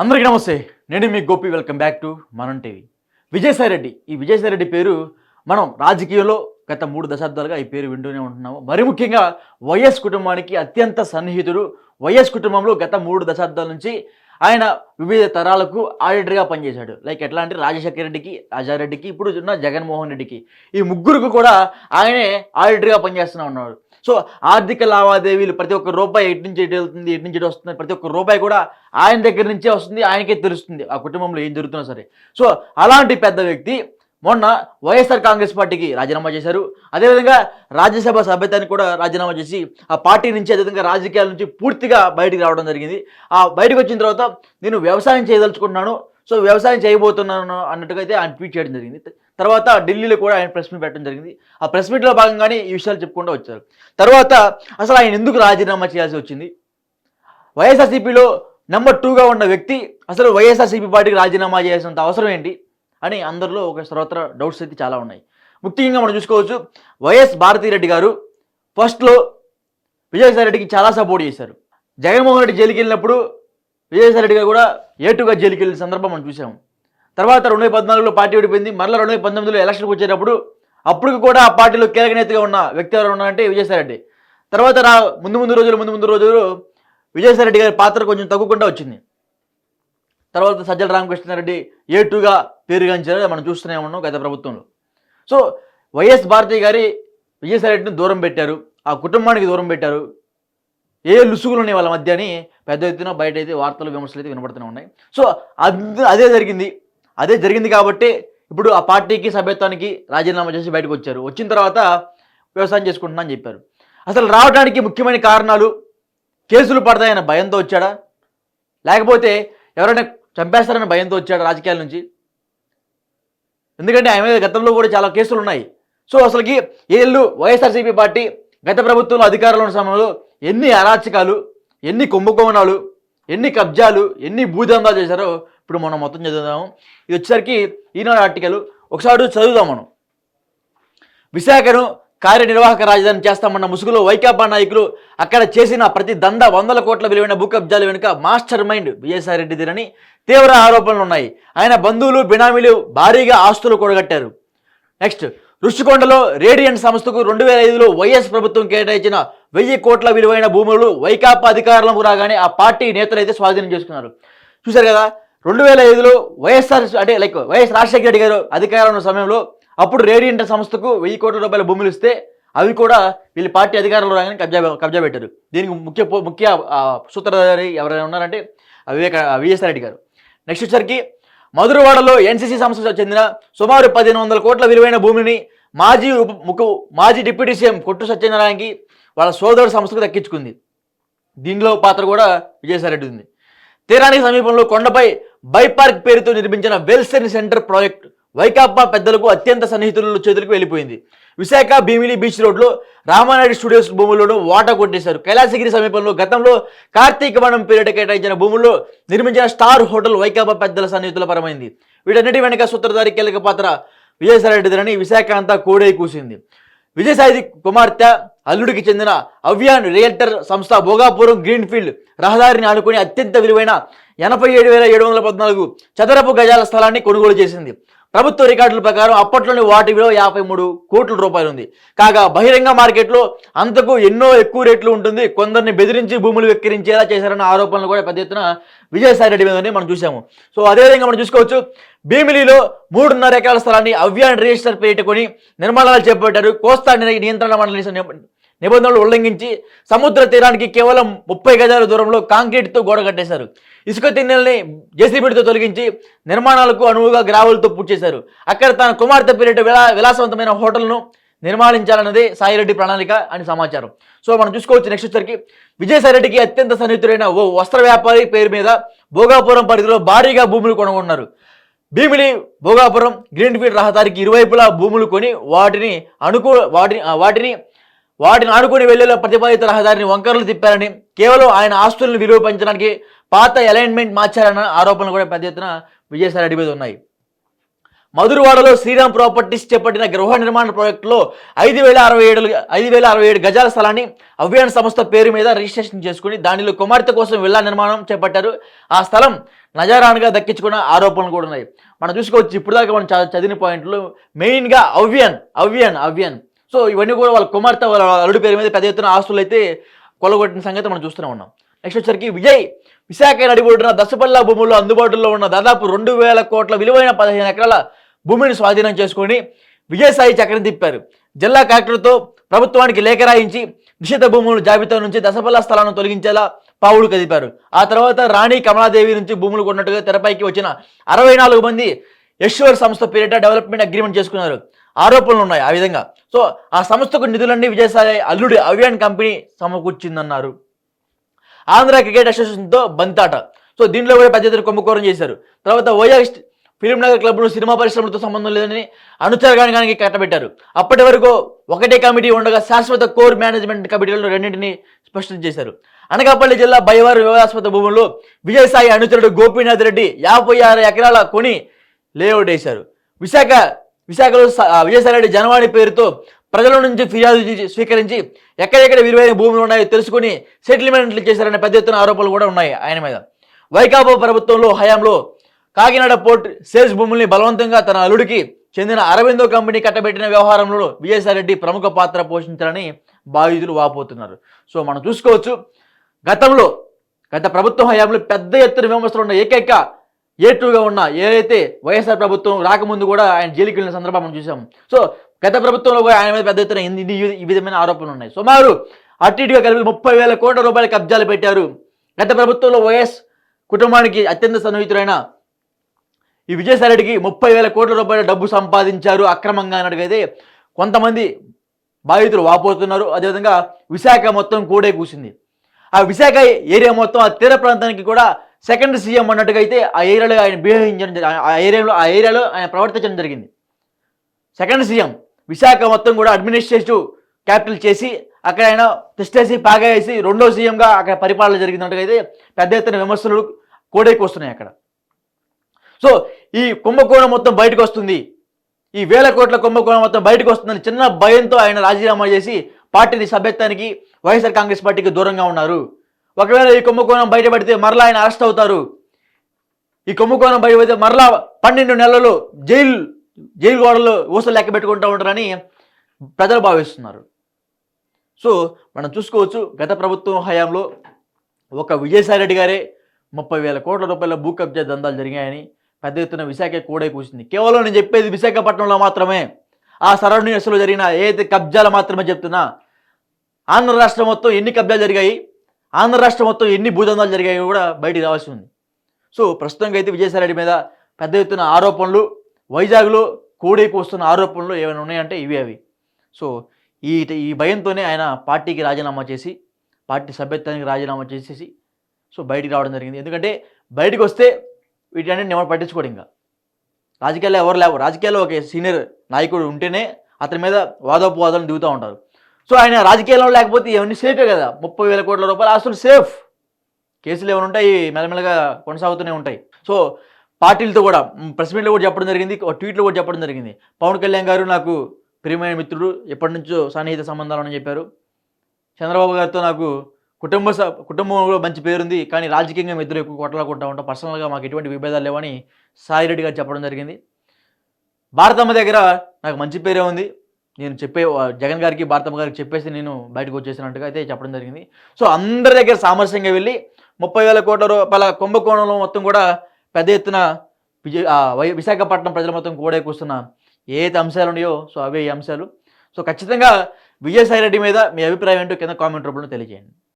అందరికీ నమస్తే. నేను మీ గోపి వెల్కమ్ బ్యాక్ టు మనం టీవీ. విజయసాయి రెడ్డి. ఈ విజయసాయి రెడ్డి పేరు మనం రాజకీయంలో గత మూడు దశాబ్దాలుగా ఈ పేరు వింటూనే ఉంటున్నాము. మరి ముఖ్యంగా వైఎస్ కుటుంబానికి అత్యంత సన్నిహితుడు వైఎస్ కుటుంబంలో గత మూడు దశాబ్దాల నుంచి ఆయన వివిధ తరాలకు ఆడిటర్గా పనిచేశాడు. లైక్ ఎట్లా అంటే రాజశేఖర రెడ్డికి రాజారెడ్డికి ఇప్పుడు ఉన్న జగన్మోహన్ రెడ్డికి. ఈ ముగ్గురికి కూడా ఆయనే ఆడిటర్గా పనిచేస్తూనే ఉన్నాడు సో ఆర్థిక లావాదేవీలు ప్రతి ఒక్క రూపాయి ఎటు నుంచి ఎటు వెళ్తుంది ఎటు నుంచి ఎటు వస్తుంది ప్రతి ఒక్క రూపాయి కూడా ఆయన దగ్గర నుంచే వస్తుంది ఆయనకే తెలుస్తుంది ఆ కుటుంబంలో ఏం జరుగుతున్నా సరే. సో అలాంటి పెద్ద వ్యక్తి మొన్న వైఎస్ఆర్ కాంగ్రెస్ పార్టీకి రాజీనామా చేశారు. అదేవిధంగా రాజ్యసభ సభ్యత్వానికి కూడా రాజీనామా చేసి ఆ పార్టీ నుంచి అదేవిధంగా రాజకీయాల నుంచి పూర్తిగా బయటికి రావడం జరిగింది. ఆ బయటకు వచ్చిన తర్వాత నేను వ్యవసాయం చేయదలుచుకుంటున్నాను. సో వ్యవసాయం చేయబోతున్నాను అన్నట్టుగా అయితే ఆయన ట్వీట్ చేయడం జరిగింది. తర్వాత ఢిల్లీలో కూడా ఆయన ప్రెస్ మీట్ పెట్టడం జరిగింది. ఆ ప్రెస్ మీట్లో భాగంగానే ఈ విషయాలు చెప్పుకుంటూ వచ్చారు. తర్వాత అసలు ఆయన ఎందుకు రాజీనామా చేయాల్సి వచ్చింది? వైఎస్ఆర్సీపీలో నెంబర్ టూగా ఉన్న వ్యక్తి అసలు వైఎస్ఆర్సీపీ పార్టీకి రాజీనామా చేయాల్సినంత అవసరం ఏంటి? అని అందరిలో ఒక సర్వత్ర డౌట్స్ అయితే చాలా ఉన్నాయి. ముఖ్యంగా మనం చూసుకోవచ్చు వైఎస్ భారతిరెడ్డి గారు ఫస్ట్లో విజయసాయి రెడ్డికి చాలా సపోర్ట్ చేశారు. జగన్మోహన్ రెడ్డి జైలుకి వెళ్ళినప్పుడు విజయసాయి రెడ్డి గారు కూడా ఏటుగా జైలుకి వెళ్ళిన సందర్భం మనం చూసాము తర్వాత రెండు వేల పద్నాలుగులో పార్టీ ఓడిపోయింది. మరలా రెండు వేల పంతొమ్మిదిలో ఎలక్షన్కి వచ్చేటప్పుడు అప్పుడు కూడా ఆ పార్టీలో కీలక నేతగా ఉన్న వ్యక్తి ఎవరు ఉన్నారంటే విజయసాయి రెడ్డి. తర్వాత రా ముందు ముందు రోజులు ముందు ముందు రోజులు విజయసాయి రెడ్డి గారి పాత్ర కొంచెం తగ్గుకుండా వచ్చింది. తర్వాత సజ్జల రామకృష్ణారెడ్డి ఏటుగా టూగా పేరుగాంచారు. మనం చూస్తూనే ఉన్నాం గత ప్రభుత్వంలో. సో వైఎస్ భారతి గారి విజయసాయి రెడ్డిని దూరం పెట్టారు. ఆ కుటుంబానికి దూరం పెట్టారు. ఏ లుసుగులు ఉన్నాయి వాళ్ళ మధ్య అని పెద్ద ఎత్తున బయట అయితే వార్తలు విమర్శలు అయితే వినబడుతూనే ఉన్నాయి. సో అది అదే జరిగింది. అదే జరిగింది కాబట్టి ఇప్పుడు ఆ పార్టీకి సభ్యత్వానికి రాజీనామా చేసి బయటకు వచ్చారు. వచ్చిన తర్వాత వ్యవసాయం చేసుకుంటున్నా అని చెప్పారు. అసలు రావడానికి ముఖ్యమైన కారణాలు కేసులు పడతాయన్న భయంతో వచ్చాడా? లేకపోతే ఎవరైనా చంపేస్తారన్న భయంతో వచ్చాడా రాజకీయాల నుంచి? ఎందుకంటే ఆయన మీద గతంలో కూడా చాలా కేసులు ఉన్నాయి. సో అసలుకి ఏళ్ళు వైఎస్ఆర్సీపీ పార్టీ గత ప్రభుత్వంలో అధికారంలో ఉన్న సమయంలో ఎన్ని అరాచకాలు ఎన్ని కుంభకోణాలు ఎన్ని కబ్జాలు ఎన్ని భూదందాలు చేశారో ఇప్పుడు మనం మొత్తం చదువుదాము. ఇది వచ్చేసరికి ఈనాడు ఆర్టికల్. ఒకసారి చదువుదాం మనం. విశాఖను కార్యనిర్వాహక రాజధాని చేస్తామన్న ముసుగులో వైకాపా నాయకులు అక్కడ చేసిన ప్రతి దంద వందల కోట్ల విలువైన భూ కబ్జాలు వెనుక మాస్టర్ మైండ్ విజయసాయి రెడ్డిదిరని తీవ్ర ఆరోపణలు ఉన్నాయి ఆయన బంధువులు బినామీలు భారీగా ఆస్తులు కూడగట్టారు నెక్స్ట్ రుషికొండలో రేడియంట్ సంస్థకు రెండు వేల ఐదులో వైఎస్ ప్రభుత్వం కేటాయించిన వెయ్యి కోట్ల విలువైన భూములు వైకాపా అధికారంలోకి రాగానే ఆ పార్టీ నేతలు అయితే స్వాధీనం చేసుకున్నారు. చూశారు కదా రెండు వేల ఐదులో వైఎస్ఆర్ అంటే లైక్ వైఎస్ రాజశేఖర రెడ్డి గారు అధికారం ఉన్న సమయంలో అప్పుడు రేడియంట్ సంస్థకు వెయ్యి కోట్ల రూపాయల భూములు ఇస్తే అవి కూడా వీళ్ళ పార్టీ అధికారంలో రాగానే కబ్జా కబ్జా పెట్టారు. దీనికి ముఖ్య ముఖ్య సూత్రధారి ఎవరైనా ఉన్నారంటే వివేక విఎస్ఆర్ రెడ్డి గారు. నెక్స్ట్ వచ్చరికి మధురవాడలో ఎన్సీసీ సంస్థకు చెందిన సుమారు పదిహేను వందల కోట్ల విలువైన భూమిని మాజీ ఉప ముఖ మాజీ డిప్యూటీ సీఎం కొట్టు సత్యనారాయణకి వాళ్ళ సోదరుడు సంస్థకు దక్కించుకుంది. దీనిలో పాత్ర కూడా విజయసాయిరెడ్డి ఉంది. తీరానికి సమీపంలో కొండపై బైపార్క్ పేరుతో నిర్మించిన వెల్సెన్ సెంటర్ ప్రాజెక్ట్ వైకాపా పెద్దలకు అత్యంత సన్నిహితుల చేతులకు వెళ్ళిపోయింది. విశాఖ భీమిలి బీచ్ రోడ్లో రామానాయుడు స్టూడియోస్ భూములను వాటా కొట్టేశారు. కైలాసగిరి సమీపంలో గతంలో కార్తీక వనం పేరిట కేటాయించిన భూముల్లో నిర్మించిన స్టార్ హోటల్ వైకాపా పెద్దల సన్నిహితుల పరమైంది. వీటన్నిటి వెనుక సూత్రధారి కీలక పాత్ర విజయసాయిరెడ్డిదని విశాఖ అంతా కోడై కూసింది. విజయసాయి కుమార్తె అల్లుడికి చెందిన అవ్యాన్ రియల్టర్ సంస్థ భోగాపురం గ్రీన్ఫీల్డ్ రహదారిని ఆనుకుని అత్యంత విలువైన ఎనభై ఏడు వేల ఏడు వందల పద్నాలుగు చదరపు గజాల స్థలాన్ని కొనుగోలు చేసింది. ప్రభుత్వ రికార్డుల ప్రకారం అప్పట్లోని వాటి విలువ యాభై మూడు కోట్ల రూపాయలు ఉంది కాగా బహిరంగ మార్కెట్లో అంతకు ఎన్నో ఎక్కువ రేట్లు ఉంటుంది. కొందరిని బెదిరించి భూములు వెక్కిరించేలా చేశారన్న ఆరోపణలు కూడా పెద్ద ఎత్తున విజయసాయి రెడ్డి మీద మనం చూసాము సో అదేవిధంగా మనం చూసుకోవచ్చు. భీమిలిలో మూడున్నర ఎకరాల స్థలాన్ని అవ్యాన్ రిజిస్టర్ పెట్టుకొని నిర్మాణాలు చేపట్టారు. కోస్తా నియంత్రణ మండలి నిబంధనలు ఉల్లంఘించి సముద్ర తీరానికి కేవలం ముప్పై గజాల దూరంలో కాంక్రీట్తో గోడ కట్టేశారు. ఇసుక తిన్నెల్ని జేసీబీడితో తొలగించి నిర్మాణాలకు అనువుగా గ్రావులతో పూర్తి చేశారు. అక్కడ తన కుమార్తె పేరిట విలా విలాసవంతమైన హోటల్ను నిర్మాణించాలన్నది సాయిరెడ్డి ప్రణాళిక అని సమాచారం. సో మనం చూసుకోవచ్చు నెక్స్ట్ వచ్చరికి విజయసాయిరెడ్డికి అత్యంత సన్నిహితుడైన ఓ వస్త్ర వ్యాపారి పేరు మీద భోగాపురం పరిధిలో భారీగా భూములు కొనుగొన్నారు. భీమిలి భోగాపురం గ్రీన్ఫీల్డ్ రహదారికి ఇరువైపులా భూములు కొని వాటిని అనుకూ వాటిని వాటిని వాటిని ఆనుకుని వెళ్ళేలా ప్రతిపాదిత రహదారిని వంకరలు తిప్పారని కేవలం ఆయన ఆస్తులను విలువ పెంచడానికి పాత అలైన్మెంట్ మార్చారన్న ఆరోపణలు కూడా పెద్ద ఎత్తున విజయసాయి రెడ్డి మీద ఉన్నాయి. మధురవాడలో శ్రీరామ్ ప్రాపర్టీస్ చేపట్టిన గృహ నిర్మాణ ప్రాజెక్టులో ఐదు వేల అరవై ఏడు ఐదు వేల అరవై ఏడు గజాల స్థలాన్ని అవ్యాన్ సంస్థ పేరు మీద రిజిస్ట్రేషన్ చేసుకుని దానిలో కుమార్తె కోసం విల్లా నిర్మాణం చేపట్టారు. ఆ స్థలం నజారాన్గా దక్కించుకున్న ఆరోపణలు కూడా ఉన్నాయి. మనం చూసుకోవచ్చు ఇప్పుడు దాకా మనం చదివిన పాయింట్లు. మెయిన్గా అవ్యన్ అవ్యన్ అవ్యన్ సో ఇవన్నీ కూడా వాళ్ళ కుమార్తె వాళ్ళ అల్లుడి పేరు మీద పెద్ద ఎత్తున ఆస్తులు అయితే కొలగొట్టిన సంగతి మనం చూస్తూనే ఉన్నాం. నెక్స్ట్ వచ్చరికి విజయ్ విశాఖ నడిబొడ్డున దశపల్లా భూముల్లో అందుబాటులో ఉన్న దాదాపు రెండు వేల కోట్ల విలువైన పదిహేను ఎకరాల భూమిని స్వాధీనం చేసుకొని విజయసాయి చక్రం తిప్పారు. జిల్లా కలెక్టర్తో ప్రభుత్వానికి లేఖ రాయించి నిషిత భూముల జాబితా నుంచి దశపల్లా స్థలాలను తొలగించేలా పావులు కదిపారు ఆ తర్వాత రాణి కమలాదేవి నుంచి భూములు కొన్నట్టుగా తెరపైకి వచ్చిన అరవై నాలుగు మంది యశ్వర్ సంస్థ పేరిట డెవలప్మెంట్ అగ్రిమెంట్ చేసుకున్నారు. ఆరోపణలు ఉన్నాయి ఆ విధంగా. సో ఆ సంస్థకు నిధులన్నీ విజయసాయి అల్లుడి అవియాన్ కంపెనీ సమకూర్చిందన్నారు. ఆంధ్ర క్రికెట్ అసోసియేషన్తో బంతాట. సో దీంట్లో కూడా పెద్ద ఎత్తున కుంభకోణం చేశారు. తర్వాత వైజాగ్ ఫిలిం నగర్ క్లబ్ను సినిమా పరిశ్రమలతో సంబంధం లేదని అనుచరగానికి కట్టబెట్టారు. అప్పటి వరకు ఒకటే కమిటీ ఉండగా శాశ్వత కోర్ మేనేజ్మెంట్ కమిటీలను రెండింటిని స్పష్టం చేశారు. అనకాపల్లి జిల్లా బయవారు వివాదాస్పద భూముల్లో విజయసాయి అనుచరుడు గోపీనాథ్ రెడ్డి యాభై ఆరు ఎకరాల కొని లేఅవుట్ వేశారు. విశాఖ విశాఖలో విజయసాయి రెడ్డి జనవాణి పేరుతో ప్రజల నుంచి ఫిర్యాదు స్వీకరించి ఎక్కడెక్కడ విలువైన భూములు ఉన్నాయో తెలుసుకుని సెటిల్మెంట్లు చేశారనే పెద్ద ఎత్తున ఆరోపణలు కూడా ఉన్నాయి ఆయన మీద. వైకాపా ప్రభుత్వంలో హయాంలో కాకినాడ పోర్ట్ సేల్స్ భూముల్ని బలవంతంగా తన అల్లుడికి చెందిన అరవిందో కంపెనీ కట్టబెట్టిన వ్యవహారంలో విజయసాయిరెడ్డి ప్రముఖ పాత్ర పోషించారని బాధితులు వాపోతున్నారు. సో మనం చూసుకోవచ్చు గతంలో గత ప్రభుత్వం హయాంలో పెద్ద ఎత్తున విమర్శలు ఉన్న ఏకైక ఏటుగా ఉన్న ఏదైతే వైఎస్ఆర్ ప్రభుత్వం రాకముందు కూడా ఆయన జైలుకి వెళ్ళిన సందర్భం మనం చూసాం సో గత ప్రభుత్వంలో కూడా ఆయన మీద పెద్ద ఎత్తున ఈ విధమైన ఆరోపణలు ఉన్నాయి? సుమారు అటు ఇటుగా కలిపి ముప్పై వేల కోట్ల రూపాయల కబ్జాలు పెట్టారు. గత ప్రభుత్వంలో వైఎస్ కుటుంబానికి అత్యంత సన్నిహితుడైన ఈ విజయసాయి రెడ్డికి ముప్పై వేల కోట్ల రూపాయల డబ్బు సంపాదించారు అక్రమంగా అన్నట్టుగైతే కొంతమంది బాధితులు వాపోతున్నారు. అదేవిధంగా విశాఖ మొత్తం కూడే కూసింది. ఆ విశాఖ ఏరియా మొత్తం ఆ తీర ప్రాంతానికి కూడా సెకండ్ సీఎం అన్నట్టుగా అయితే ఆ ఏరియాలో ఆయన బిహేవించడం ఆ ఏరియాలో ఆ ఏరియాలో ఆయన ప్రవర్తించడం జరిగింది. సెకండ్ సీఎం విశాఖ మొత్తం కూడా అడ్మినిస్ట్రేటివ్ క్యాపిటల్ చేసి అక్కడ ఆయన తెస్టేసి పాగేసి వేసి రెండో సీఎంగా అక్కడ పరిపాలన జరిగినట్టుగా అయితే పెద్ద ఎత్తున విమర్శలు కోడేకి వస్తున్నాయి అక్కడ. సో ఈ కుంభకోణం మొత్తం బయటకు వస్తుంది. ఈ వేల కోట్ల కుంభకోణం మొత్తం బయటకు వస్తుందని చిన్న భయంతో ఆయన రాజీనామా చేసి పార్టీని సభ్యత్వానికి వైఎస్ఆర్ కాంగ్రెస్ పార్టీకి దూరంగా ఉన్నారు. ఒకవేళ ఈ కుంభకోణం బయటపడితే మరలా ఆయన అరెస్ట్ అవుతారు. ఈ కుంభకోణం బయటపడితే మరలా పన్నెండు నెలలు జైలు జైలు గోడలు ఊసలు లెక్క పెట్టుకుంటూ ఉంటారని ప్రజలు భావిస్తున్నారు. సో మనం చూసుకోవచ్చు గత ప్రభుత్వం హయాంలో ఒక విజయసాయి రెడ్డి గారే ముప్పై వేల కోట్ల రూపాయల భూ కబ్జా దందాలు జరిగాయని పెద్ద ఎత్తున విశాఖ కూడే కూసింది కేవలం నేను చెప్పేది విశాఖపట్నంలో మాత్రమే. ఆ సరౌండింగ్స్లో జరిగిన ఏదైతే కబ్జాలు మాత్రమే చెప్తున్నా. ఆంధ్ర రాష్ట్రం మొత్తం ఎన్ని కబ్జాలు జరిగాయి ఆంధ్ర రాష్ట్రం మొత్తం ఎన్ని భూదందాలు జరిగాయి కూడా బయటికి రావాల్సి ఉంది. సో ప్రస్తుతంగా అయితే విజయసాయి రెడ్డి మీద పెద్ద ఎత్తున ఆరోపణలు వైజాగ్లో కూడేకి వస్తున్న ఆరోపణలు ఏమైనా ఉన్నాయంటే ఇవి అవి. సో ఈ ఈ భయంతోనే ఆయన పార్టీకి రాజీనామా చేసి పార్టీ సభ్యత్వానికి రాజీనామా చేసేసి సో బయటికి రావడం జరిగింది. ఎందుకంటే బయటకు వస్తే వీటన్నిటిని ఎవరు పట్టించుకోడు ఇంకా. రాజకీయాల్లో ఎవరు లేవు. రాజకీయాల్లో ఒక సీనియర్ నాయకుడు ఉంటేనే అతని మీద వాదోపవాదాలు దిగుతూ ఉంటారు. సో ఆయన రాజకీయాల్లో లేకపోతే ఇవన్నీ సేఫే కదా. ముప్పై వేల కోట్ల రూపాయలు ఆస్తులు సేఫ్. కేసులు ఏమైనా ఉంటాయి మెల్లమెల్లగా కొనసాగుతూనే ఉంటాయి. సో పార్టీలతో కూడా ప్రెస్ మీట్లో కూడా చెప్పడం జరిగింది ఒక ట్వీట్లో కూడా చెప్పడం జరిగింది. పవన్ కళ్యాణ్ గారు నాకు ప్రియమైన మిత్రుడు ఎప్పటి నుంచో సన్నిహిత సంబంధాలు అని చెప్పారు. చంద్రబాబు గారితో నాకు కుటుంబ కుటుంబంలో మంచి పేరుంది కానీ రాజకీయంగా మేము ఇద్దరు ఎక్కువ కొట్లాడుకుంటా ఉంటాం. పర్సనల్గా మాకు ఎటువంటి విభేదాలు లేవని సాయి రెడ్డి గారు చెప్పడం జరిగింది. భారతమ్మ దగ్గర నాకు మంచి పేరే ఉంది. నేను చెప్పే జగన్ గారికి భారతమ్మ గారికి చెప్పేసి నేను బయటకు వచ్చేసినట్టుగా అయితే చెప్పడం జరిగింది. సో అందరి దగ్గర సామరస్యంగా వెళ్ళి ముప్పై వేల కోట్ల రూపాయల కుంభకోణంలో మొత్తం కూడా పెద్ద ఎత్తున విజయ వై- విశాఖపట్నం ప్రజల మొత్తం కూడా కూర్చున్న ఏ అంశాలు ఉన్నాయో సో అవే అంశాలు. సో ఖచ్చితంగా విజయసాయి రెడ్డి మీద మీ అభిప్రాయం ఏంటో కింద కామెంట్ రూపంలో తెలియజేయండి.